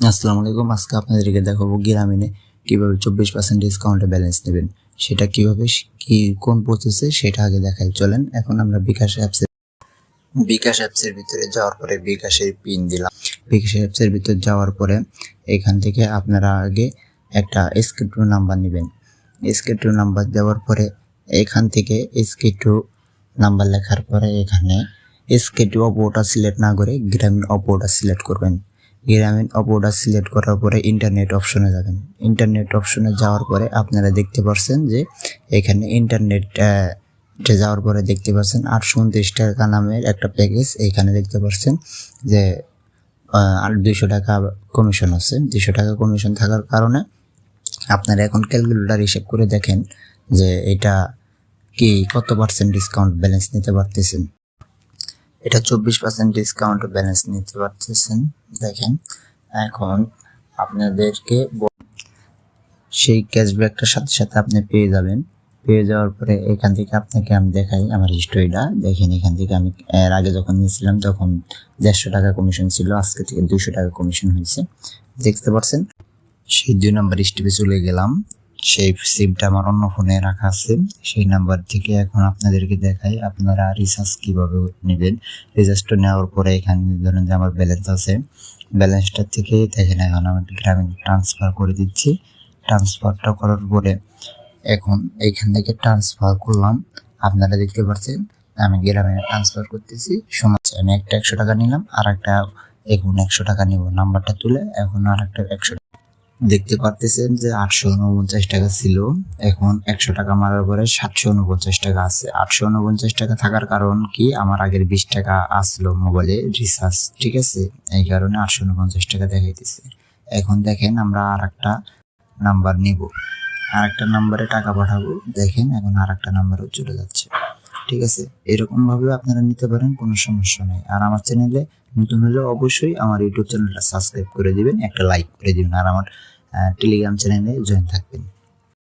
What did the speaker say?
আসসালামু আলাইকুম। আজকে আপনাদেরকে দেখাবো গ্রামীণে কীভাবে চব্বিশ পার্সেন্ট ডিসকাউন্টে ব্যালেন্স নেবেন। সেটা কীভাবে কি, কোন প্রসেসে সেটা আগে দেখাই। চলেন, এখন আমরা বিকাশ অ্যাপসে বিকাশ অ্যাপসের ভিতরে যাওয়ার পরে বিকাশের পিন দিলাম। বিকাশ অ্যাপসের ভিতরে যাওয়ার পরে এখান থেকে আপনারা আগে একটা এসকে টু নাম্বার নেবেন। এসকে টু নাম্বার দেওয়ার পরে এখান থেকে এসকে টু নাম্বার লেখার পরে এখানে এসকে টু অপোটা সিলেক্ট না করে গ্রামীণ অপোটা সিলেক্ট করবেন। গ্রামীণ অপোটা সিলেক্ট করার পরে ইন্টারনেট অপশনে যাবেন। ইন্টারনেট অপশনে যাওয়ার পরে আপনারা দেখতে পাচ্ছেন যে এখানে ইন্টারনেট যাওয়ার পরে দেখতে পাচ্ছেন আটশো উনত্রিশ টাকা নামের একটা প্যাকেজ এখানে দেখতে পাচ্ছেন যে আর দুইশো টাকা কমিশন আছে। দুইশো টাকা কমিশন থাকার কারণে আপনারা এখন ক্যালকুলেটার হিসেব করে দেখেন যে এটা কি কত পার্সেন্ট ডিসকাউন্ট ব্যালেন্স নিতে পারতেছেন। এটা চব্বিশ পার্সেন্ট ডিসকাউন্ট ব্যালেন্স নিতে পারতেছেন। দেখেন, এখন আপনাদেরকে সেই ক্যাশব্যাকটার সাথে সাথে আপনি পেয়ে যাবেন। পেয়ে যাওয়ার পরে এখান থেকে আপনাকে আমি দেখাই আমার হিস্টোরিটা দেখেন, এখান থেকে আমি এর আগে যখন নিয়েছিলাম, তখন দেড়শো টাকা কমিশন ছিল। আজকে থেকে দুশো টাকা কমিশন হয়েছে। দেখতে পাচ্ছেন, সেই দুই নাম্বার স্টিপে চলে গেলাম। সেই সিমটা আমার অন্য ফোনে রাখা আছে। সেই নাম্বার থেকে এখন আপনাদেরকে দেখাই আপনারা রিচার্জ কীভাবে নেবেন। রিচার্জটা নেওয়ার পরে এখানে ধরেন যে আমার ব্যালেন্স আছে। ব্যালেন্সটা থেকে দেখেন এখন আমি গ্রামীণ ট্রান্সফার করে দিচ্ছি। ট্রান্সফারটা করার পরে এখন এইখান থেকে ট্রান্সফার করলাম। আপনারা দেখতে পাচ্ছেন, আমি গ্রামে ট্রান্সফার করতেছি। সময় আমি একটা একশো টাকা নিলাম আর একটা এখন একশো টাকা নিব। নাম্বারটা তুলে এখন আর একটা একশো দেখতে পারতেছেন যে আটশো উনপঞ্চাশ টাকা ছিল। এখন একশো টাকা মারার পরে সাতশো উনপঞ্চাশ টাকা আছে। আটশো উনপঞ্চাশ টাকা থাকার কারণ কি? আমার আগের বিশ টাকা আসলো মোবাইলে রিচার্জ, ঠিক আছে? এই কারণে আটশো উনপঞ্চাশ টাকা দেখাইতেছে। এখন দেখেন আমরা আর একটা নাম্বার নিব। আর একটা নাম্বারে টাকা পাঠাবো। দেখেন এখন আর একটা নাম্বারও চলে যাচ্ছে। ঠিক আছে এরকম ভাবে আপনারা নিতে পারেন, কোনো সমস্যা নেই। আর আমার চ্যানেলে নতুন হলে অবশ্যই আমার ইউটিউব চ্যানেলটা সাবস্ক্রাইব করে দিবেন, একটা লাইক করে দিবেন, আর আমার টেলিগ্রাম চ্যানেলে জয়েন থাকবেন।